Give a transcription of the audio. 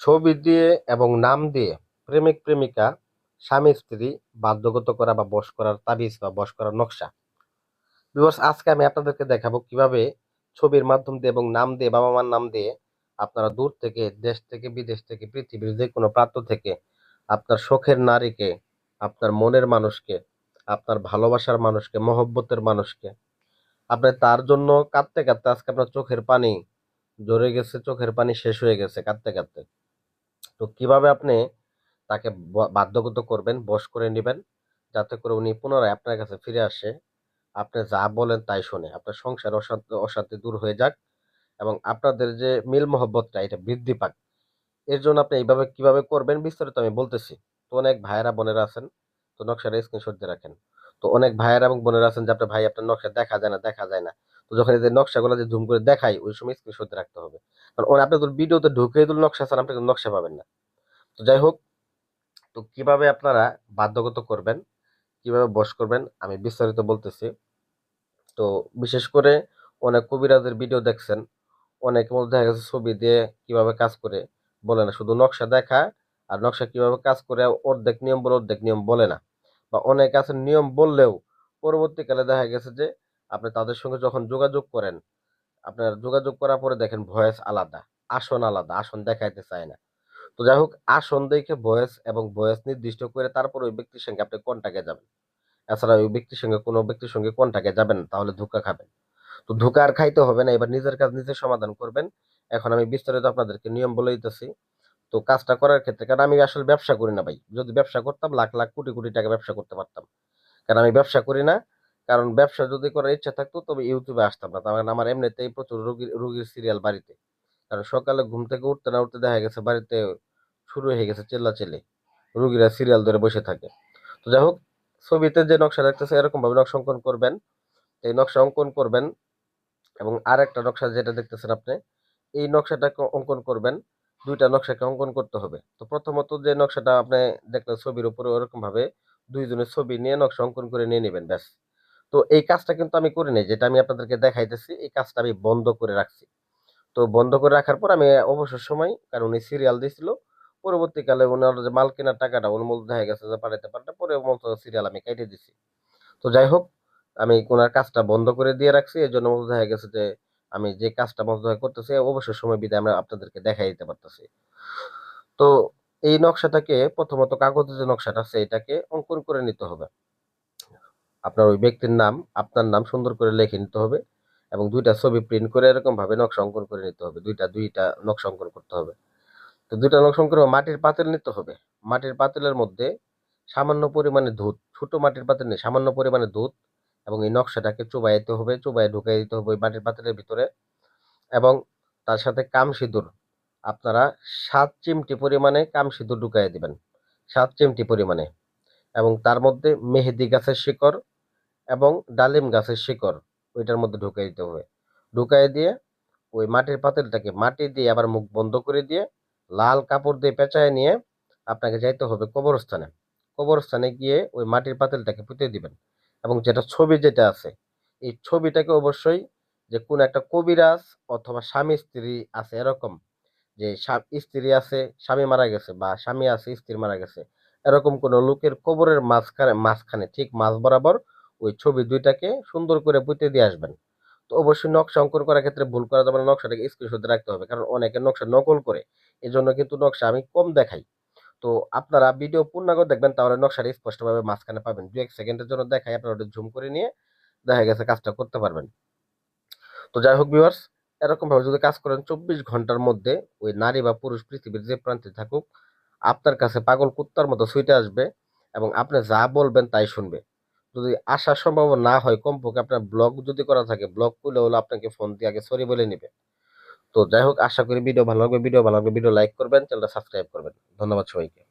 ছবি দিয়ে এবং নাম দিয়ে প্রেমিক প্রেমিকা, স্বামী স্ত্রী বাধ্যগত করা বা বস করার তাবিজ বা বস করার নকশা। বিকজ আজকে আমি আপনাদেরকে দেখাবো কীভাবে ছবির মাধ্যম দিয়ে এবং নাম দিয়ে, বাবা মার নাম দিয়ে আপনারা দূর থেকে, দেশ থেকে, বিদেশ থেকে, পৃথিবীর যে কোনো প্রান্ত থেকে আপনার শখের নারীকে, আপনার মনের মানুষকে, আপনার ভালোবাসার মানুষকে, মহব্বতের মানুষকে, আপনি তার জন্য কাঁদতে কাঁদতে আজকে আপনার চোখের পানি ঝরে গেছে, চোখের পানি শেষ হয়ে গেছে কাঁদতে কাঁদতে। তো কীভাবে আপনি তাকে বাধ্যগত করবেন, বশ করে নেবেন? যাতে করে উনি পুনরায় আপনার কাছে ফিরে আসে। আপনি যা বলেন তাই শোনে। আপনার সংসার অশান্তি অশান্তি দূর হয়ে যাক এবং আপনাদের যে মিল মহব্বতটা, এটা বৃদ্ধি পাক। এর জন্য আপনি এইভাবে কীভাবে করবেন বিস্তারিত আমি বলতেছি। তো অনেক ভাইয়েরা, বোনেরা আছেন, তো নকশাটা স্ক্রিনশট দিয়ে রাখেন। তো অনেক ভাইয়েরা এবং বোনেরা আছেন যে, আপনার ভাই আপনার নকশা দেখা যায় না, দেখা যায় না। তো যখন এই যে নকশাগুলো যে জুম করে দেখাই, ওই সময় স্ক্রিনশট রাখতে হবে। কারণ ওই আপনি তো ভিডিওতে ঢুকে দিল নকশা ছাড়া আপনি নকশা পাবেন না। তো যাই হোক, তো কীভাবে আপনারা বাধ্যগত করবেন, কীভাবে বশ করবেন, আমি বিস্তারিত বলতেছি। তো বিশেষ করে অনেক কবিরাজের ভিডিও দেখছেন অনেকের মধ্যে দেখা গেছে ছবি দিয়ে কীভাবে কাজ করে, বলে না। শুধু নকশা দেখা আর নকশা কীভাবে কাজ করে, অর্ধেক নিয়ম বলে অর্ধেক নিয়ম বলে না। বা অনেক আছে নিয়ম বললেও পরবর্তীকালে দেখা গেছে যে আপনি তাদের সঙ্গে যখন যোগাযোগ করেন, আপনার যোগাযোগ করার পরে দেখেন ভয়েস আলাদা, আসন আলাদা, আসন দেখাইতে চায় না। তো যাই হোক, আসন দেখে ভয়েস এবং ভয়েস নির্দিষ্ট করে তারপর ওই ব্যক্তির সঙ্গে আপনি কন্টাক্টে যাবেন। এছাড়া ওই ব্যক্তির সঙ্গে, কোনো ব্যক্তির সঙ্গে কন্টাক্টে যাবেন তাহলে ধোঁকা খাবেন। তো ধোঁকা আর খাইতে হবে না, এবার নিজের কাজ নিজে সমাধান করবেন। এখন আমি বিস্তারিত আপনাদেরকে নিয়ম বলে দিতেছি। তো কাজটা করার ক্ষেত্রে, কারণ আমি আসলে ব্যবসা করি না ভাই। যদি ব্যবসা করতাম, লাখ লাখ কোটি কোটি টাকা ব্যবসা করতে পারতাম। কারণ আমি ব্যবসা করি না কারণ ব্যবসা যদি করার ইচ্ছা থাকতো, তবে ইউটিউবে আসতাম না। তার মানে আমার এমনিতেই প্রচুর রোগীর রোগীর সিরিয়াল বাড়িতে। কারণ সকালে ঘুম থেকে উঠতে না উঠতে দেখা গেছে বাড়িতে শুরু হয়ে গেছে চেল্লা চেল্লি রুগীরা সিরিয়াল ধরে বসে থাকে। তো যাই হোক, ছবিতে যে নকশা দেখতেছে এরকম ভাবে নকশা অঙ্কন করবেন। এই নকশা অঙ্কন করবেন এবং আর একটা নকশা যেটা দেখতেছেন আপনি, এই নকশাটাকে অঙ্কন করবেন। দুইটা নকশাকে অঙ্কন করতে হবে। তো প্রথমত যে নকশাটা আপনি দেখলেন ছবির উপরে ওরকম ভাবে দুইজনের ছবি নিয়ে নকশা অঙ্কন করে নিয়ে নেবেন, ব্যাস। তো এই কাজটা কিন্তু আমি করি নাই, যেটা আমি আপনাদেরকে দেখাইতেছি, এই কাজটা আমি বন্ধ করে রাখছি। তো বন্ধ করে রাখার পর আমি অবসর সময়, কারণ উনি সিরিয়াল দিয়েছিল পরবর্তীকালে ওনার যে মাল কেনার টাকাটা ওর মধ্যে দেখা গেছে যে পাঠাতে পারতে পরে মতো সিরিয়াল আমি কেটে দিছি। তো যাই হোক, আমি ওনার কাজটা বন্ধ করে দিয়ে রাখছি এই জন্য দেখা গেছে যে আমি যে কাজটা বন্ধ করতেছি, অবসর সময় বিদায় আমরা আপনাদেরকে দেখাই দিতে পারতেছি। তো এই নকশাটাকে, প্রথমত কাগজের যে নকশাটা আছে, এটাকে অঙ্কন করে নিতে হবে। আপনার ওই ব্যক্তির নাম, আপনার নাম সুন্দর করে লিখে নিতে হবে এবং দুইটা ছবি প্রিন্ট করে এরকম ভাবে নকশা অঙ্কন করে নিতে হবে। দুইটা দুইটা নকশা অঙ্কন করতে হবে। তো দুইটা নকশা অঙ্কন মাটির পাতিল নিতে হবে। মাটির পাতিলের মধ্যে সামান্য পরিমাণে দুধ, ছোট মাটির পাতিল নেই, সামান্য পরিমাণে দুধ এবং এই নকশাটাকে চুবাইতে হবে, চুবাই ঢুকাই দিতে হবে মাটির পাতিলের ভিতরে এবং তার সাথে কাম সিঁদুর আপনারা সাত চিমটি পরিমাণে কাম সিঁদুর ঢুকাই দিবেন, সাত চিমটি পরিমাণে এবং তার মধ্যে মেহেদি গাছের শিকড় ডালিম গাছের শিকড়, ওইটার মধ্যে ঢুকাই দিতে হবে। ঢুকাই দিয়ে ওই মাটির পাতিলটাকে মাটি দিয়ে আবার মুখ বন্ধ করে দিয়ে লাল কাপড় দিয়ে পেঁচায় নিয়ে আপনাকে যাইতে হবে কবরস্থানে। কবরস্থানে গিয়ে ওই মাটির পাতিলটাকে পুঁতে দিবেন এবং যেটা ছবি যেটা আছে, এই ছবিটাকে অবশ্যই যে কোন একটা কবিরাজ অথবা স্বামী স্ত্রী আছে এরকম, যে স্ত্রী আছে, স্বামী মারা গেছে বা স্বামী আছে, স্ত্রী মারা গেছে, এরকম কোন লোকের কবরের মাঝখানে মাঝখানে, ঠিক মাঝ বরাবর ওই ছবি দুইটাকে সুন্দর করে পুঁতে দিয়ে আসবেন। তো অবশ্যই নকশা অঙ্কন করার ক্ষেত্রে ভুল করা যাবে না, নকশাটাকে স্ক্রিনশট রাখতে হবে। কারণ অনেকে নকশা নকল করে এই জন্য কিন্তু নকশা আমি কম দেখাই। তো আপনারা ভিডিও পূর্ণাঙ্গ দেখবেন, তাহলে নকশাটা স্পষ্টভাবে মাঝখানে পাবেন। দু এক সেকেন্ডের জন্য দেখাই, আপনারা ওটা জুম করে নিয়ে দেখা গেছে কাজটা করতে পারবেন। তো যাই হোক ভিউয়ার্স এরকম ভাবে যদি কাজ করেন চব্বিশ ঘণ্টার মধ্যে, ওই নারী বা পুরুষ পৃথিবীর যে প্রান্তে থাকুক, আপনার কাছে পাগল কুত্তার মতো ছুটে আসবে এবং আপনি যা বলবেন তাই শুনবে। যদি আসার সম্ভাবনা না হয় কমপক্ষে আপনার ব্লগ যদি করা থাকে, ব্লগ করলে হলো আপনাকে ফোন দিয়ে আগে সরি বলে নেবে তো যাই হোক, আশা করি ভিডিও ভালো লাগবে ভিডিও ভালো লাগবে ভিডিও লাইক করবেন চ্যানেলটা সাবস্ক্রাইব করবেন। ধন্যবাদ সবাইকে।